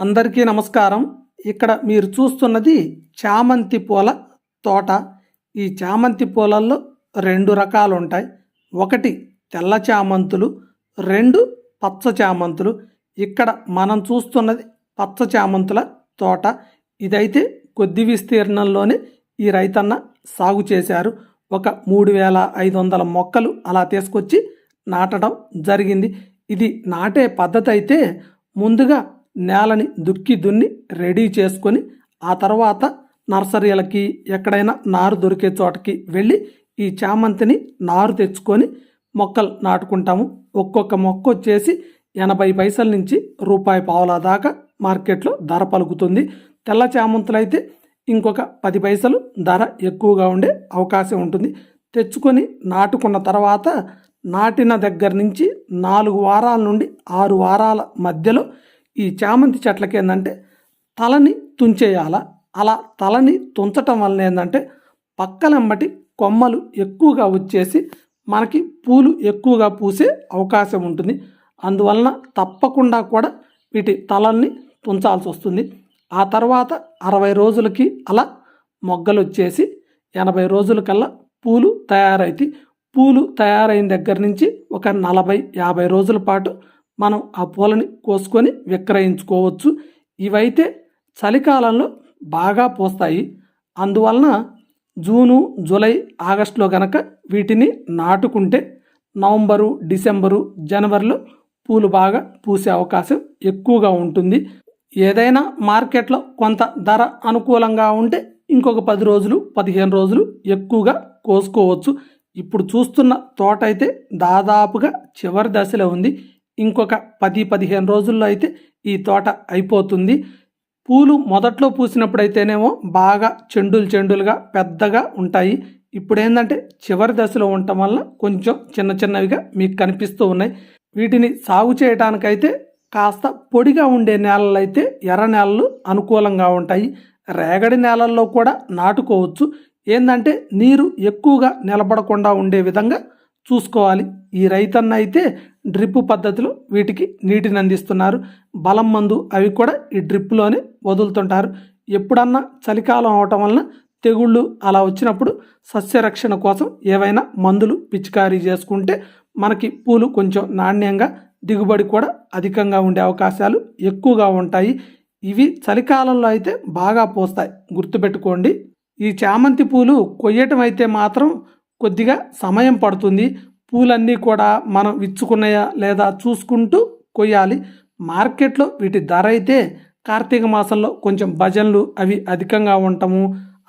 అందరికీ నమస్కారం. ఇక్కడ మీరు చూస్తున్నది చామంతి పూల తోట. ఈ చామంతి పూలల్లో రెండు రకాలు ఉంటాయి ఒకటి తెల్ల చామంతులు రెండు పచ్చ చామంతులు. ఇక్కడ మనం చూస్తున్నది పచ్చ చామంతుల తోట. ఇదైతే కొద్ది విస్తీర్ణంలోనే ఈ రైతన్న సాగు చేశారు. ఒక మూడు వేల ఐదు వందల మొక్కలు అలా తీసుకొచ్చి నాటడం జరిగింది. ఇది నాటే పద్ధతి అయితే ముందుగా నేలని దుక్కి దున్ని రెడీ చేసుకొని ఆ తర్వాత నర్సరీలకి ఎక్కడైనా నారు దొరికే చోటకి వెళ్ళి ఈ చామంతిని నారు తెచ్చుకొని మొక్కలు నాటుకుంటాము. ఒక్కొక్క మొక్క వచ్చేసి ఎనభై పైసల నుంచి రూపాయి పావుల దాకా మార్కెట్లో ధర పలుకుతుంది. తెల్ల చామంతులు అయితే ఇంకొక పది పైసలు ధర ఎక్కువగా ఉండే అవకాశం ఉంటుంది. తెచ్చుకొని నాటుకున్న తర్వాత నాటిన దగ్గర నుంచి నాలుగు వారాల నుండి ఆరు వారాల మధ్యలో ఈ చామంతి చెట్లకి ఏంటంటే తలని తుంచేయాల. అలా తలని తుంచటం వల్ల ఏంటంటే పక్కలెంబటి కొమ్మలు ఎక్కువగా వచ్చేసి మనకి పూలు ఎక్కువగా పూసే అవకాశం ఉంటుంది. అందువలన తప్పకుండా కూడా వీటి తలల్ని తుంచాల్సి వస్తుంది. ఆ తర్వాత అరవై రోజులకి అలా మొగ్గలు వచ్చేసి ఎనభై రోజులకల్లా పూలు తయారైతే పూలు తయారైన దగ్గర నుంచి ఒక నలభై యాభై రోజుల పాటు మనం ఆ పూలని కోసుకొని విక్రయించుకోవచ్చు. ఇవైతే చలికాలంలో బాగా పూస్తాయి. అందువలన జూను జూలై ఆగస్టులో గనక వీటిని నాటుకుంటే నవంబరు డిసెంబరు జనవరిలో పూలు బాగా పూసే అవకాశం ఎక్కువగా ఉంటుంది. ఏదైనా మార్కెట్లో కొంత ధర అనుకూలంగా ఉంటే ఇంకొక పది రోజులు పదిహేను రోజులు ఎక్కువగా కోసుకోవచ్చు. ఇప్పుడు చూస్తున్న తోట అయితే దాదాపుగా చివరి దశలో ఉంది. ఇంకొక పది పదిహేను రోజుల్లో అయితే ఈ తోట అయిపోతుంది. పూలు మొదట్లో పూసినప్పుడైతేనేమో బాగా చెండులు చెండులుగా పెద్దగా ఉంటాయి. ఇప్పుడేందంటే చివరి దశలో ఉండటం వల్ల కొంచెం చిన్న చిన్నవిగా మీకు కనిపిస్తూ ఉన్నాయి. వీటిని సాగు చేయడానికైతే కాస్త పొడిగా ఉండే నేలలు అయితే ఎర్ర నేలలు అనుకూలంగా ఉంటాయి. రేగడి నేలల్లో కూడా నాటుకోవచ్చు. ఏంటంటే నీరు ఎక్కువగా నిలబడకుండా ఉండే విధంగా చూసుకోవాలి. ఈ రైతన్న అయితే డ్రిప్ పద్ధతిలో వీటికి నీటిని అందిస్తున్నారు. బలం మందు అవి కూడా ఈ డ్రిప్లోనే వదులుతుంటారు. ఎప్పుడన్నా చలికాలం అవటం వలన తెగుళ్ళు అలా వచ్చినప్పుడు సస్యరక్షణ కోసం ఏవైనా మందులు పిచికారీ చేసుకుంటే మనకి పూలు కొంచెం నాణ్యంగా దిగుబడి కూడా అధికంగా ఉండే అవకాశాలు ఎక్కువగా ఉంటాయి. ఇవి చలికాలంలో అయితే బాగా పోస్తాయి. గుర్తుపెట్టుకోండి. ఈ చామంతి పూలు కొయ్యటం అయితే మాత్రం కొద్దిగా సమయం పడుతుంది. పూలన్నీ కూడా మనం విచ్చుకున్నాయా లేదా చూసుకుంటూ కొయ్యాలి. మార్కెట్లో వీటి ధర అయితే కార్తీక మాసంలో కొంచెం భజనలు అవి అధికంగా ఉండటము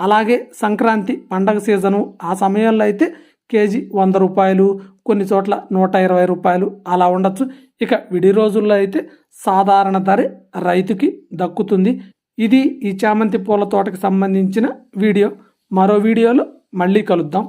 అలాగే సంక్రాంతి పండగ సీజను ఆ సమయంలో అయితే కేజీ వంద రూపాయలు కొన్ని చోట్ల నూట ఇరవై రూపాయలు అలా ఉండొచ్చు. ఇక విడి రోజుల్లో అయితే సాధారణ ధర రైతుకి దక్కుతుంది. ఇది ఈ చామంతి పూల తోటకి సంబంధించిన వీడియో. మరో వీడియోలో మళ్ళీ కలుద్దాం.